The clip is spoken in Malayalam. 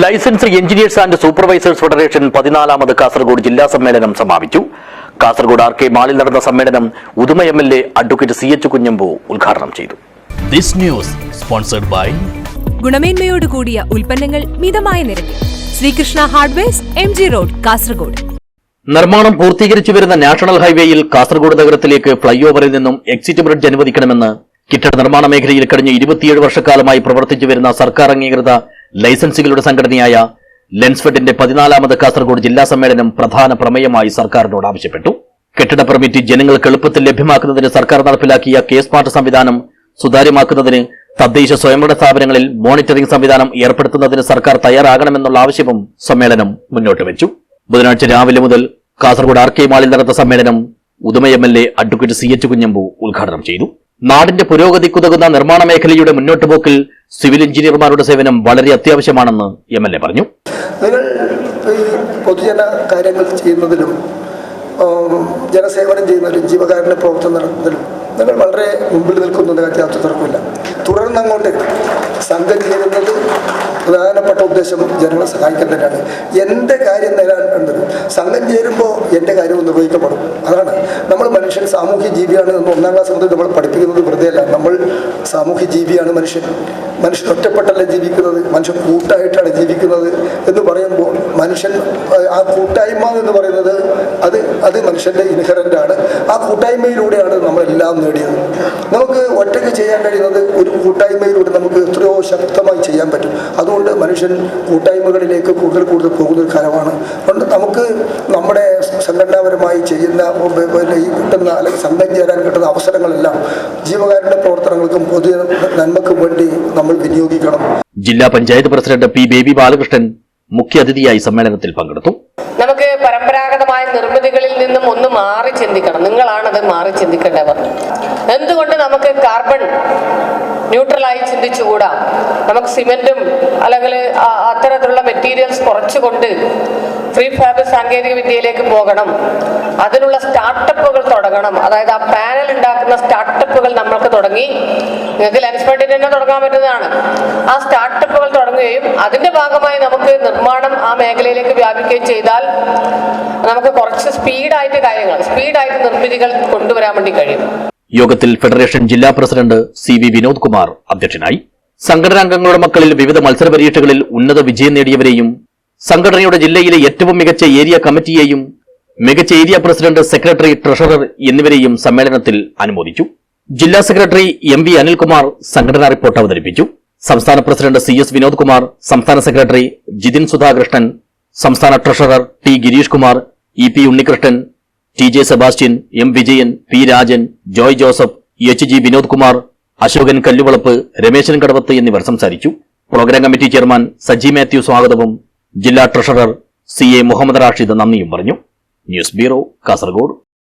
Licence engineers and supervisors federation പതിനാലാമത് Kasaragod ജില്ലാ സമ്മേളനം സമാപിച്ചു. കാസർഗോഡ് ആർ കെ മാളിൽ നടന്ന സമ്മേളനം Uduma M L A advocate C H Kunhambu ഉദ്ഘാടനം ചെയ്തു. This news sponsored by ഗുണമേന്മയോട് കൂടിയ ഉൽപ്പന്നങ്ങൾ മിതമായ നിരക്കിൽ. Sreekrishna hardwares M G road Kasaragod. നിർമ്മാണം പൂർത്തീകരിച്ചു വരുന്ന നാഷണൽ ഹൈവേയിൽ കാസർഗോഡ് നഗരത്തിലേക്ക് ഫ്ളൈ ഓവറിൽ നിന്നും എക്സിറ്റ് ബ്രിഡ്ജ് അനുവദിക്കണമെന്ന് കെട്ടിട നിർമ്മാണ മേഖലയിൽ കഴിഞ്ഞ ഇരുപത്തിയേഴ് വർഷക്കാലമായി പ്രവർത്തിച്ചു വരുന്ന സർക്കാർ അംഗീകൃത ലൈസൻസുകളുടെ സംഘടനയായ ലെൻസ്ഫെഡിന്റെ പതിനാലാമത് കാസർഗോഡ് ജില്ലാ സമ്മേളനം പ്രധാന പ്രമേയമായി സർക്കാരിനോട് ആവശ്യപ്പെട്ടു. കെട്ടിട പെർമിറ്റ് ജനങ്ങൾക്ക് എളുപ്പത്തിൽ ലഭ്യമാക്കുന്നതിന് സർക്കാർ നടപ്പിലാക്കിയ കെ സ്മാർട്ട് സംവിധാനം സുതാര്യമാക്കുന്നതിന് തദ്ദേശ സ്വയംഭരണ സ്ഥാപനങ്ങളിൽ മോണിറ്ററിംഗ് സംവിധാനം ഏർപ്പെടുത്തുന്നതിന് സർക്കാർ തയ്യാറാകണമെന്നുള്ള ആവശ്യവും സമ്മേളനം മുന്നോട്ട് വെച്ചു. ബുധനാഴ്ച രാവിലെ മുതൽ കാസർഗോഡ് ആർ കെ മാളിൽ നടന്ന സമ്മേളനം Uduma M L A advocate C H Kunhambu ഉദ്ഘാടനം ചെയ്തു. നാടിന്റെ പുരോഗതിക്കുതകുന്ന നിർമ്മാണ മേഖലയുടെ മുന്നോട്ട് പോക്കിൽ സിവിൽ എഞ്ചിനീയർമാരുടെ സേവനം വളരെ അത്യാവശ്യമാണെന്ന് എം എൽ എ പറഞ്ഞു. പൊതുജന കാര്യങ്ങൾ ചെയ്യുന്നതിലും ജനസേവനം ചെയ്യുന്നതിലും ജീവകാരുണ്യ പ്രവർത്തനം നടത്തുന്നതിലും നിങ്ങൾ വളരെ മുമ്പിൽ നിൽക്കുന്നുണ്ട് യാത്ര തർക്കമില്ല തുടർന്ന് അങ്ങോട്ട് സംഘം ചേരുന്നത് പ്രധാനപ്പെട്ട ഉദ്ദേശം ജനങ്ങളെ സഹായിക്കാൻ തന്നെയാണ് എന്റെ കാര്യം നേടാനുള്ളത് സംഘം ചേരുമ്പോൾ എന്റെ കാര്യം നിർവഹിക്കപ്പെടും അതാണ്. നമ്മൾ മനുഷ്യൻ സാമൂഹ്യ ജീവിയാണ് നമ്മൾ ഒന്നാം ക്ലാസ് മുതൽ നമ്മൾ പഠിപ്പിക്കുന്നത് വെറുതെ അല്ല. നമ്മൾ സാമൂഹ്യ ജീവിയാണ് മനുഷ്യൻ. മനുഷ്യൻ ഒറ്റപ്പെട്ടല്ല ജീവിക്കുന്നത്? മനുഷ്യൻ കൂട്ടായിട്ടാണ് ജീവിക്കുന്നത് എന്ന് പറയുമ്പോൾ മനുഷ്യൻ ആ കൂട്ടായ്മ എന്ന് പറയുന്നത് അത് അത് മനുഷ്യന്റെ ഇൻഹറന്റ് ആണ്. ആ കൂട്ടായ്മയിലൂടെയാണ് നമ്മളെല്ലാം നേടിയത്. നമുക്ക് ഒറ്റയ്ക്ക് ചെയ്യാൻ കഴിയുന്നത് ഒരു കൂട്ടായ്മയിലൂടെ നമുക്ക് എത്രയോ ശക്തമായി ചെയ്യാൻ പറ്റും. അതുകൊണ്ട് മനുഷ്യൻ കൂട്ടായ്മകളിലേക്ക് കൂടുതൽ കൂടുതൽ പോകുന്ന ഒരു കാലമാണ്. അതുകൊണ്ട് നമുക്ക് നമ്മുടെ സംഘടനാപരമായി ചെയ്യുന്ന ഈ കിട്ടുന്ന അല്ലെങ്കിൽ സംഘം ചേരാൻ കിട്ടുന്ന അവസരങ്ങളെല്ലാം ജീവകാരുടെ പ്രവർത്തനങ്ങൾക്കും പൊതു നന്മക്കും വേണ്ടി നമ്മൾ വിനിയോഗിക്കണം. ജില്ലാ പഞ്ചായത്ത് പ്രസിഡന്റ് പി ബേബി ബാലകൃഷ്ണൻ മുഖ്യാതിഥിയായി സമ്മേളനത്തിൽ പങ്കെടുത്തു. നമുക്ക് പരമ്പരാഗതമായ നിർമ്മിതികളിൽ നിന്നും ഒന്ന് മാറി ചിന്തിക്കണം. നിങ്ങളാണത് മാറി ചിന്തിക്കേണ്ടവർ. എന്തുകൊണ്ട് നമുക്ക് കാർബൺ ന്യൂട്രലായി ചിന്തിച്ചുകൂടാ? നമുക്ക് സിമെന്റും അല്ലെങ്കിൽ അത്തരത്തിലുള്ള മെറ്റീരിയൽസ് കുറച്ചുകൊണ്ട് ഫ്രീ ഫാബ് സാങ്കേതിക വിദ്യയിലേക്ക് പോകണം. അതിനുള്ള സ്റ്റാർട്ടപ്പുകൾ തുടങ്ങണം. അതായത് ആ പാനൽ ഉണ്ടാക്കുന്ന സ്റ്റാർട്ടപ്പുകൾ നമ്മൾക്ക് തുടങ്ങി. നിങ്ങൾക്ക് ലെൻസ്പെഡിന് തന്നെ തുടങ്ങാൻ പറ്റുന്നതാണ്. ആ സ്റ്റാർട്ടപ്പുകൾ തുടങ്ങുകയും അതിന്റെ ഭാഗമായി നമുക്ക് നിർമ്മാണം ആ മേഖലയിലേക്ക് വ്യാപിക്കുകയും ചെയ്താൽ നമുക്ക് കുറച്ച് സ്പീഡായിട്ട് കാര്യങ്ങൾ സ്പീഡായിട്ട് നിർമ്മിതികൾ കൊണ്ടുവരാൻ വേണ്ടി കഴിയും. യോഗത്തിൽ ഫെഡറേഷൻ ജില്ലാ president C V Vinod Kumar അധ്യക്ഷനായി. സംഘടനാംഗങ്ങളുടെ മക്കളിൽ വിവിധ മത്സര പരീക്ഷകളിൽ ഉന്നത വിജയം നേടിയവരെയും സംഘടനയുടെ ജില്ലയിലെ ഏറ്റവും മികച്ച ഏരിയ കമ്മിറ്റിയെയും മികച്ച ഏരിയ പ്രസിഡന്റ് സെക്രട്ടറി ട്രഷറർ എന്നിവരെയും സമ്മേളനത്തിൽ അനുമോദിച്ചു. ജില്ലാ സെക്രട്ടറി എം വി അനിൽകുമാർ സംഘടനാ റിപ്പോർട്ട് അവതരിപ്പിച്ചു. സംസ്ഥാന president C S Vinod Kumar സംസ്ഥാന സെക്രട്ടറി ജിതിൻ സുധാകൃഷ്ണൻ സംസ്ഥാന treasurer T Girish Kumar E P Unnikrishnan T J Sebastian M Vijayan P Rajan Joy Joseph H G Vinod Kumar Ashokan Kalluvalappu Rameshan Kadavath എന്നിവർ സംസാരിച്ചു. Program committee chairman Saji Mathew സ്വാഗതവും ജില്ലാ treasurer C A Muhammad Rashid നന്ദിയും പറഞ്ഞു. News bureau Kasaragod.